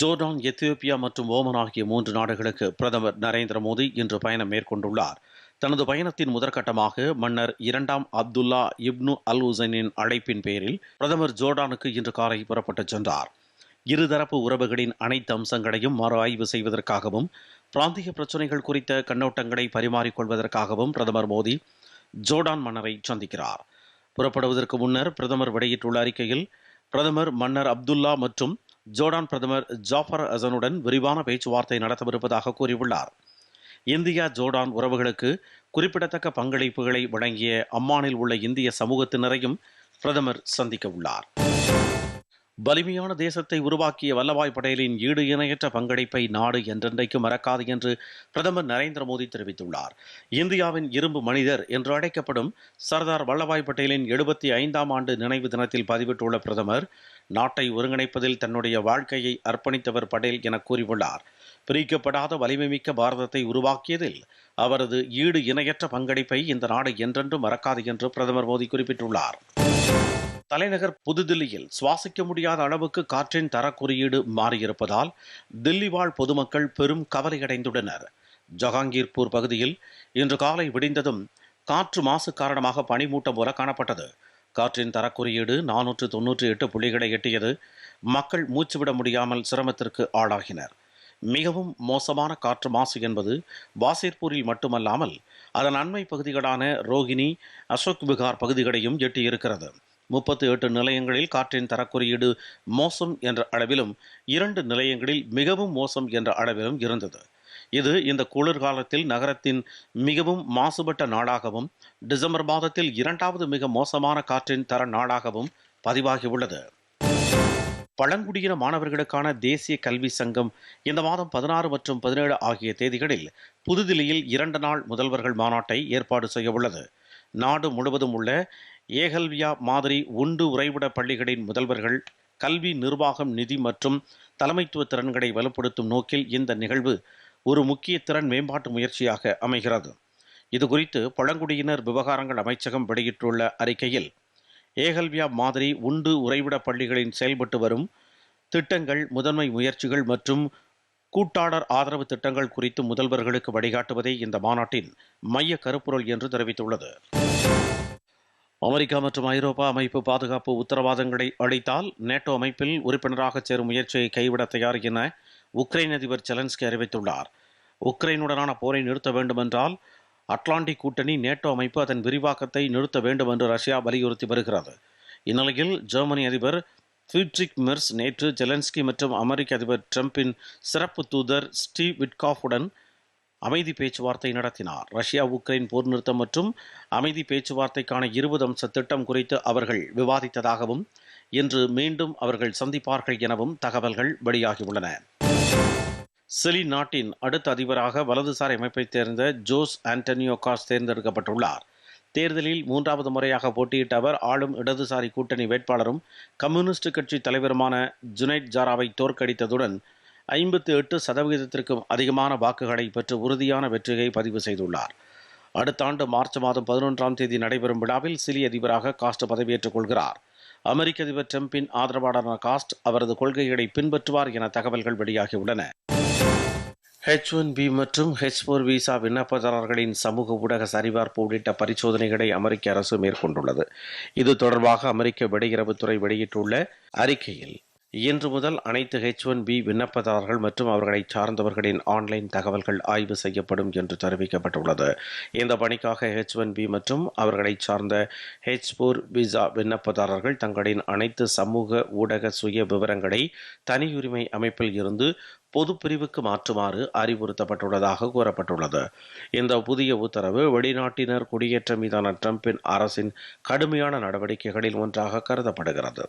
Jordan Ethiopia மற்றும் Oman ஆகிய மூன்று நாடுகளுக்கு பிரதமர் நரேந்திர மோடி இன்று பயணம் மேற்கொண்டுள்ளார். தனது பயணத்தின் முதற்கட்டமாக மன்னர் இரண்டாம் அப்துல்லா இப்னு அல் உசைனின் அழைப்பின் பேரில் பிரதமர் ஜோர்டானுக்கு இன்று காலை புறப்பட்டுச் சென்றார். இருதரப்பு உறவுகளின் அனைத்து அம்சங்களையும் மறு ஆய்வு செய்வதற்காகவும் பிராந்திய பிரச்சினைகள் குறித்த கண்ணோட்டங்களை பரிமாறிக்கொள்வதற்காகவும் பிரதமர் மோடி ஜோர்டான் மன்னரை சந்திக்கிறார். புறப்படுவதற்கு முன்னர் பிரதமர் வெளியிட்டுள்ள அறிக்கையில் பிரதமர் மன்னர் அப்துல்லா மற்றும் ஜோர்டான் பிரதமர் ஜாஃபர் அசனுடன் விரிவான பேச்சுவார்த்தை நடத்தவிருப்பதாக கூறியுள்ளார். இந்தியா ஜோர்டான் உறவுகளுக்கு குறிப்பிடத்தக்க பங்களிப்புகளை வழங்கிய அம்மானில் உள்ள இந்திய சமூகத்தினரையும் பிரதமர் சந்திக்க உள்ளார். வலிமையான தேசத்தை உருவாக்கிய வல்லபாய் படேலின் ஈடு இணையற்ற பங்களிப்பை நாடு என்றென்றைக்கும் மறக்காது என்று பிரதமர் நரேந்திர மோடி தெரிவித்துள்ளார். இந்தியாவின் இரும்பு மனிதர் என்று அழைக்கப்படும் சர்தார் வல்லபாய் பட்டேலின் எழுபத்தி ஐந்தாம் ஆண்டு நினைவு தினத்தில் பதிவிட்டுள்ள பிரதமர் நாட்டை ஒருங்கிணைப்பதில் தன்னுடைய வாழ்க்கையை அர்ப்பணித்தவர் படேல் என கூறியுள்ளார். பிரிக்கப்படாத வலிமைமிக்க பாரதத்தை உருவாக்கியதில் அவரது ஈடு இணையற்ற பங்களிப்பை இந்த நாடு என்றென்றும் மறக்காது என்று பிரதமர் மோடி குறிப்பிட்டுள்ளார். தலைநகர் புதுதில்லியில் சுவாசிக்க முடியாத அளவுக்கு காற்றின் தரக்குறியீடு மாறியிருப்பதால் தில்லி வாழ் பொதுமக்கள் பெரும் கவலையடைந்துள்ளனர். ஜஹாங்கீர்பூர் பகுதியில் இன்று காலை விடிந்ததும் காற்று மாசு காரணமாக பனிமூட்டம் போல காணப்பட்டது. காற்றின் தரக்குறியீடு நானூற்று தொன்னூற்றி எட்டு புள்ளிகளை எட்டியது. மக்கள் மூச்சுவிட முடியாமல் சிரமத்திற்கு ஆளாகினர். மிகவும் மோசமான காற்று மாசு என்பது வாசிர்பூரில் மட்டுமல்லாமல் அதன் அண்மை பகுதிகளான ரோகிணி அசோக் விகார் பகுதிகளையும் எட்டியிருக்கிறது. முப்பத்தி எட்டு நிலையங்களில் காற்றின் தரக்குறியீடு மோசம் என்ற அளவிலும் இரண்டு நிலையங்களில் மிகவும் மோசம் என்ற அளவிலும் இருந்தது. இது இந்த குளிர்காலத்தில் நகரத்தின் மிகவும் மாசுபட்ட நாடாகவும் டிசம்பர் மாதத்தில் இரண்டாவது மிக மோசமான காற்றின் தர நாடாகவும் பதிவாகியுள்ளது. பழங்குடியின மாணவர்களுக்கான தேசிய கல்வி சங்கம் இந்த மாதம் பதினாறு மற்றும் பதினேழு ஆகிய தேதிகளில் புதுதில்லியில் இரண்டு நாள் முதல்வர்கள் மாநாட்டை ஏற்பாடு செய்ய உள்ளது நாடு முழுவதும் உள்ள ஏகல்வியா மாதிரி உண்டு உறைவிட பள்ளிகளின் முதல்வர்கள் கல்வி நிர்வாகம் நிதி மற்றும் தலைமைத்துவ திறன்களை வலுப்படுத்தும் நோக்கில் இந்த நிகழ்வு ஒரு முக்கிய திறன் மேம்பாட்டு முயற்சியாக அமைகிறது. இதுகுறித்து பழங்குடியினர் விவகாரங்கள் அமைச்சகம் வெளியிட்டுள்ள அறிக்கையில் ஏகல்வியா மாதிரி உண்டு உறைவிட பள்ளிகளின் செயல்பட்டு வரும் திட்டங்கள் முதன்மை முயற்சிகள் மற்றும் கூட்டாளர் ஆதரவு திட்டங்கள் குறித்து முதல்வர்களுக்கு வழிகாட்டுவதே இந்த மாநாட்டின் மைய கருப்பொருள் என்று தெரிவித்துள்ளது. அமெரிக்கா மற்றும் ஐரோப்பா அமைப்பு பாதுகாப்பு உத்தரவாதங்களை அளித்தால் நேட்டோ அமைப்பில் உறுப்பினராக சேரும் முயற்சியை கைவிட தயார் என உக்ரைன் அதிபர் செலன்ஸ்கி அறிவித்துள்ளார். உக்ரைனுடனான போரை நிறுத்த வேண்டுமென்றால் அட்லாண்டிக் கூட்டணி நேட்டோ அமைப்பு அதன் விரிவாக்கத்தை நிறுத்த வேண்டும் என்று ரஷ்யா வலியுறுத்தி வருகிறது. இந்நிலையில் ஜெர்மனி அதிபர் ஃபிட்ரிக் மெர்ஸ் நேற்று ஜெலன்ஸ்கி மற்றும் அமெரிக்க அதிபர் டிரம்பின் சிறப்பு தூதர் ஸ்டீவ் விட்காஃபுடன் அமைதி பேச்சுவார்த்தை நடத்தினார். ரஷ்யா உக்ரைன் போர் நிறுத்தம் மற்றும் அமைதி பேச்சுவார்த்தைக்கான இருபது அம்ச திட்டம் குறித்து அவர்கள் விவாதித்ததாகவும் இன்று மீண்டும் அவர்கள் சந்திப்பார்கள் எனவும் தகவல்கள் வெளியாகியுள்ளன. சிலி நாட்டின் அடுத்த அதிபராக வலதுசாரி அமைப்பைச் சேர்ந்த ஜோஸ் ஆண்டனியோ காஸ் தேர்ந்தெடுக்கப்பட்டுள்ளார். தேர்தலில் மூன்றாவது முறையாக போட்டியிட்ட அவர் ஆளும் இடதுசாரி கூட்டணி வேட்பாளரும் கம்யூனிஸ்ட் கட்சி தலைவருமான ஜுனைட் ஜாராவை தோற்கடித்ததுடன் ஐம்பத்தி எட்டு சதவிகிதத்திற்கும் அதிகமான வாக்குகளை பெற்று உறுதியான வெற்றியை பதிவு செய்துள்ளார். அடுத்த ஆண்டு மார்ச் மாதம் பதினொன்றாம் தேதி நடைபெறும் விழாவில் சிலி அதிபராக காஸ்ட் பதவியேற்றுக் கொள்கிறார். அமெரிக்க அதிபர் டிரம்பின் ஆதரவாளரான காஸ்ட் அவரது கொள்கைகளை பின்பற்றுவார் என தகவல்கள் வெளியாகியுள்ளன. ஹெச் ஒன் பி மற்றும் ஹெச் ஃபோர் விசா விண்ணப்பதாரர்களின் சமூக ஊடக சரிபார்ப்பு உள்ளிட்ட பரிசோதனைகளை அமெரிக்க அரசு மேற்கொண்டுள்ளது. இது தொடர்பாக அமெரிக்க வெளியுறவுத்துறை வெளியிட்டுள்ள அறிக்கையில் இன்று முதல் அனைத்து ஹெச் ஒன் பி விண்ணப்பதாரர்கள் மற்றும் அவர்களை சார்ந்தவர்களின் ஆன்லைன் தகவல்கள் ஆய்வு செய்யப்படும் என்று தெரிவிக்கப்பட்டுள்ளது. இந்த பணிக்காக ஹெச் ஒன் பி மற்றும் அவர்களை சார்ந்த ஹெச் போர் விசா விண்ணப்பதாரர்கள் தங்களின் அனைத்து சமூக ஊடக சுய விவரங்களை தனியுரிமை அமைப்பில் இருந்து பொது பிரிவுக்கு மாற்றுமாறு அறிவுறுத்தப்பட்டுள்ளதாக கூறப்பட்டுள்ளது. இந்த புதிய உத்தரவு வெளிநாட்டினர் குடியேற்றம் மீதான ட்ரம்பின் அரசின் கடுமையான நடவடிக்கைகளில் ஒன்றாக கருதப்படுகிறது.